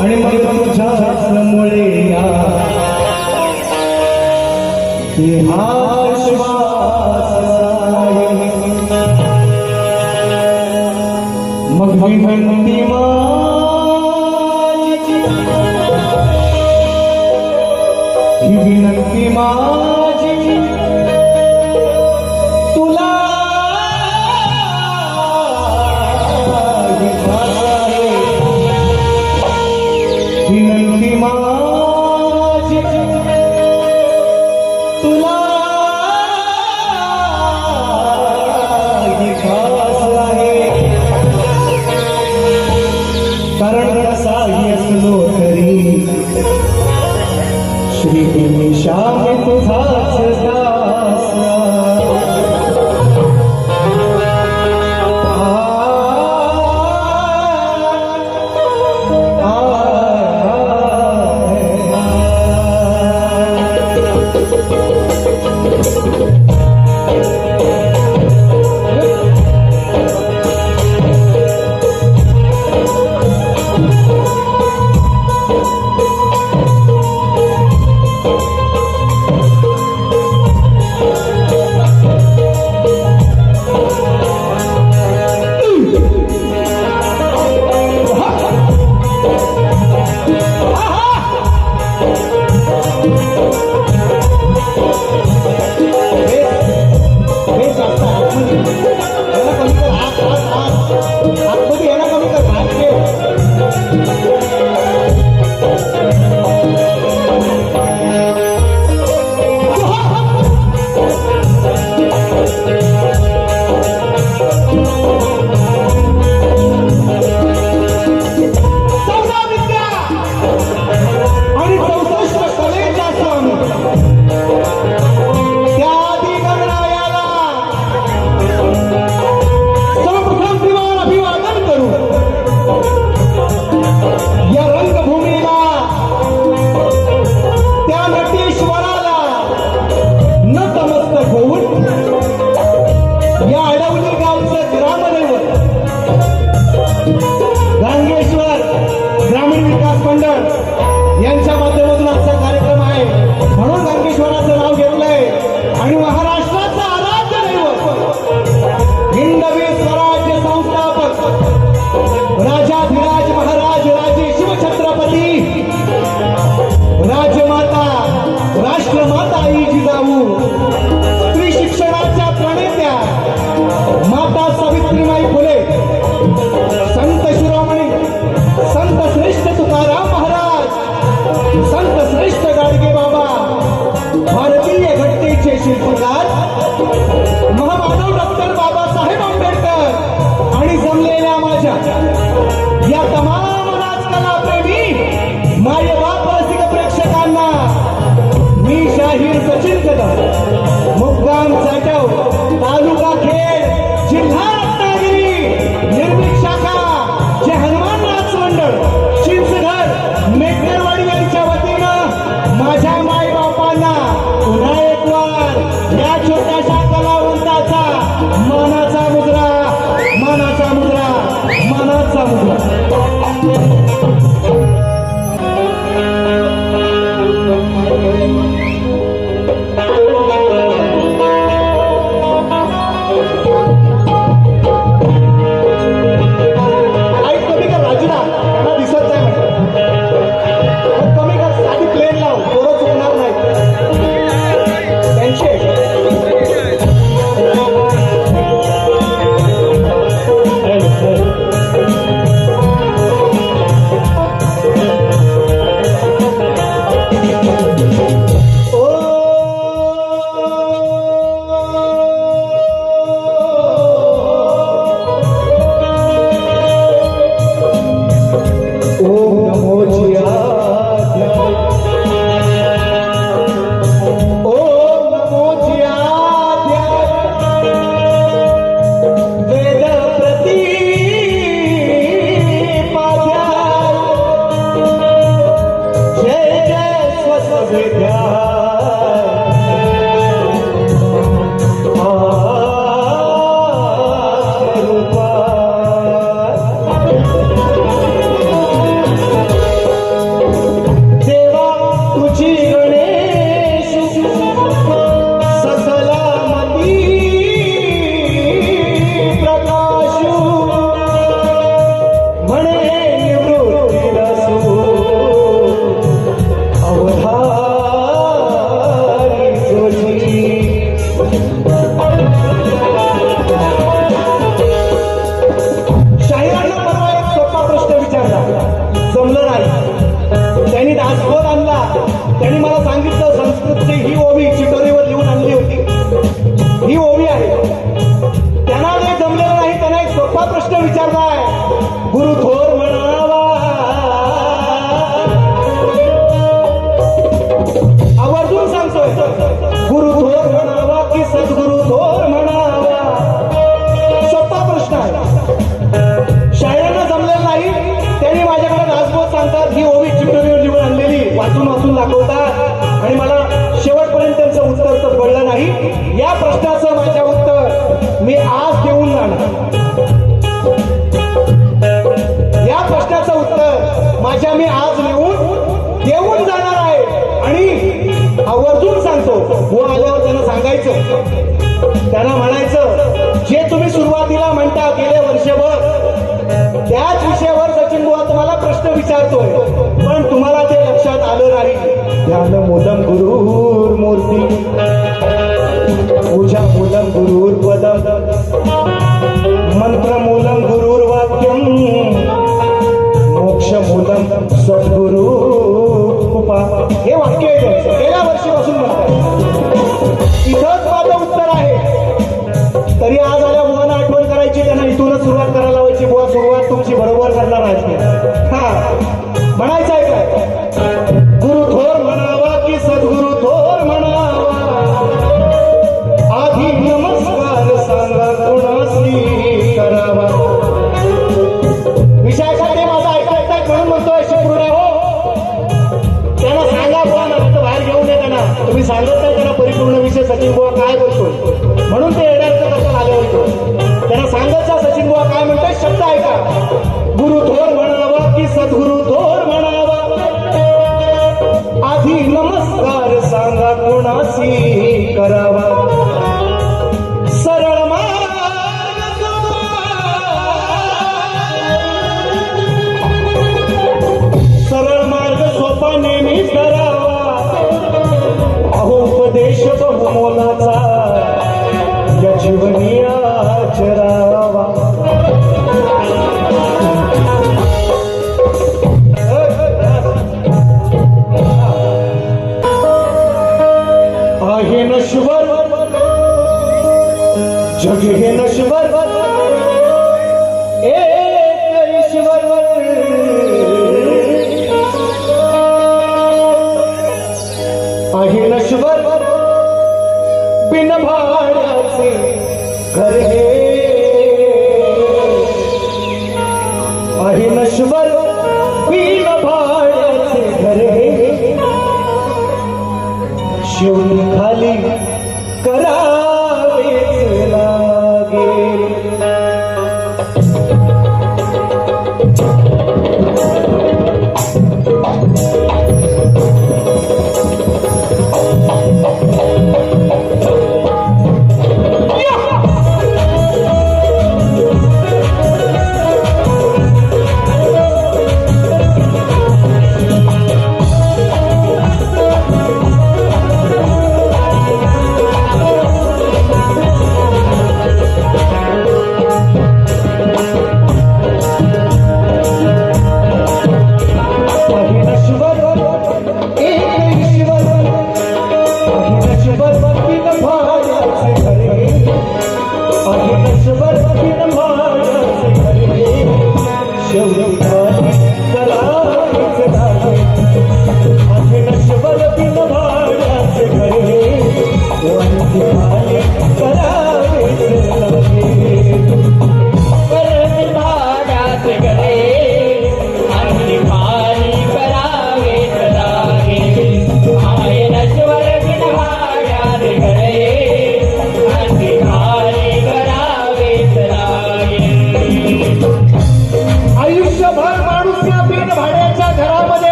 आणि मग तुझ्या मुळे हा श्वास मग मी माझी प्रश्न विचारताय गुरु थोर म्हणावा. आवर्जून सांगतोय. गुरु थोर म्हणावा की सद्गुरु थोर म्हणावा. सोपा प्रश्न आहे. शाळेनं जमलेलं नाही त्यांनी माझ्याकडे राजभोज सांगतात ही ओवी चिठ्ठीवर जीवन आणलेली वाचून वाचून दाखवतात. आणि मला शेवटपर्यंत त्यांचं उत्तर तर कळलं नाही. या प्रश्नाचं माझ्या उत्तर मी आज देऊन जाणार. माझ्या मी आज लिहून देऊन जाणार आहे. आणि आवर्जून सांगतो हो आल्यावर त्यांना सांगायचं. त्यांना म्हणायचं जे तुम्ही सुरुवातीला म्हणता गेले वर्षभर त्याच विषयावर सचिन बुवा तुम्हाला प्रश्न विचारतोय. पण तुम्हाला ते लक्षात आलं नाही. ध्यान मोदम गुरुर मूर्ती. पूजा मोदम गुरुर पदम. मंत्र मोदम गुरु सद्गुरु कृपा हे वाक्य आहे त्यांचं गेल्या वर्षीपासून म्हणतात सांगत काय म्हणतोय शब्द ऐका गुरु थोर म्हणावा की सद्गुरु थोर म्हणावा. आधी नमस्कार सांगा कोणाशी करावा. सरळ मार्ग सरळ मार्ग सोपा नेहमी करावा. अहो उपदेश बहुमोलाचा. या जीवनी जग हे नश्वर ईश्वर आहे नश्वर बिन भाड्याचे घर हे आहे नश्वर बिन भाड्याचे घर हे शिवली खाली करा.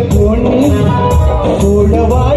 பொண்ணு கூடவா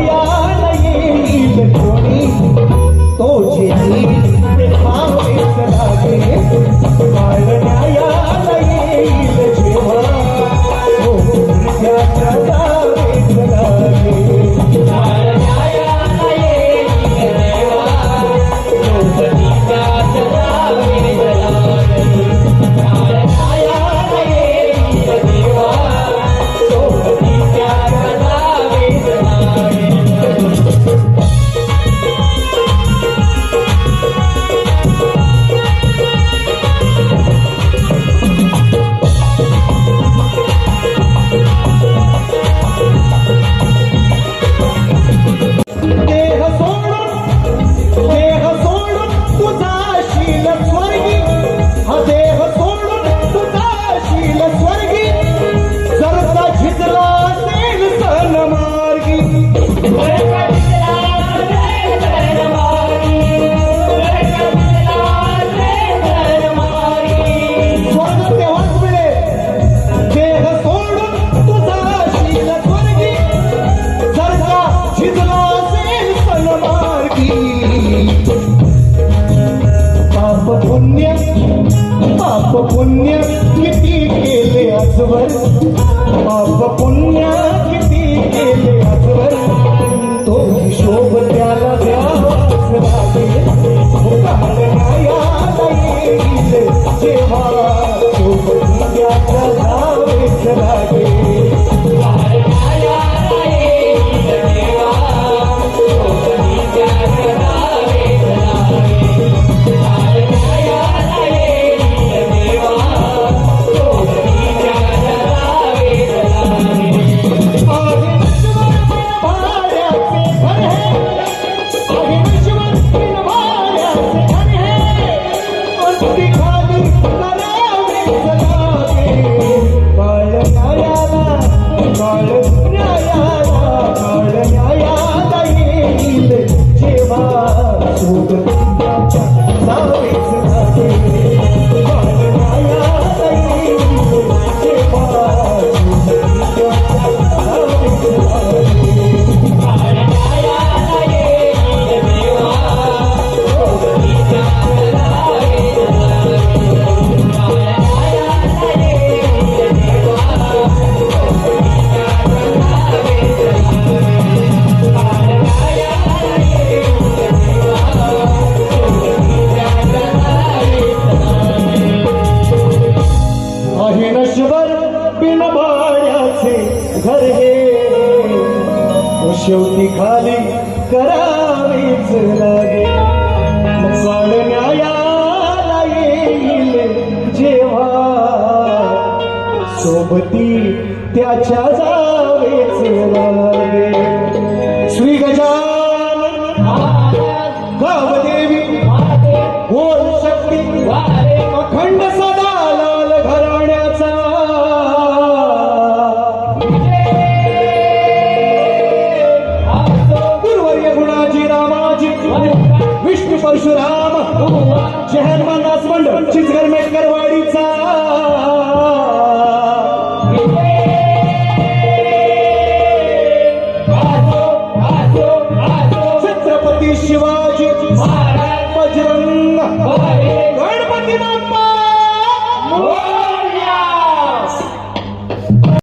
तो शेवटी खाली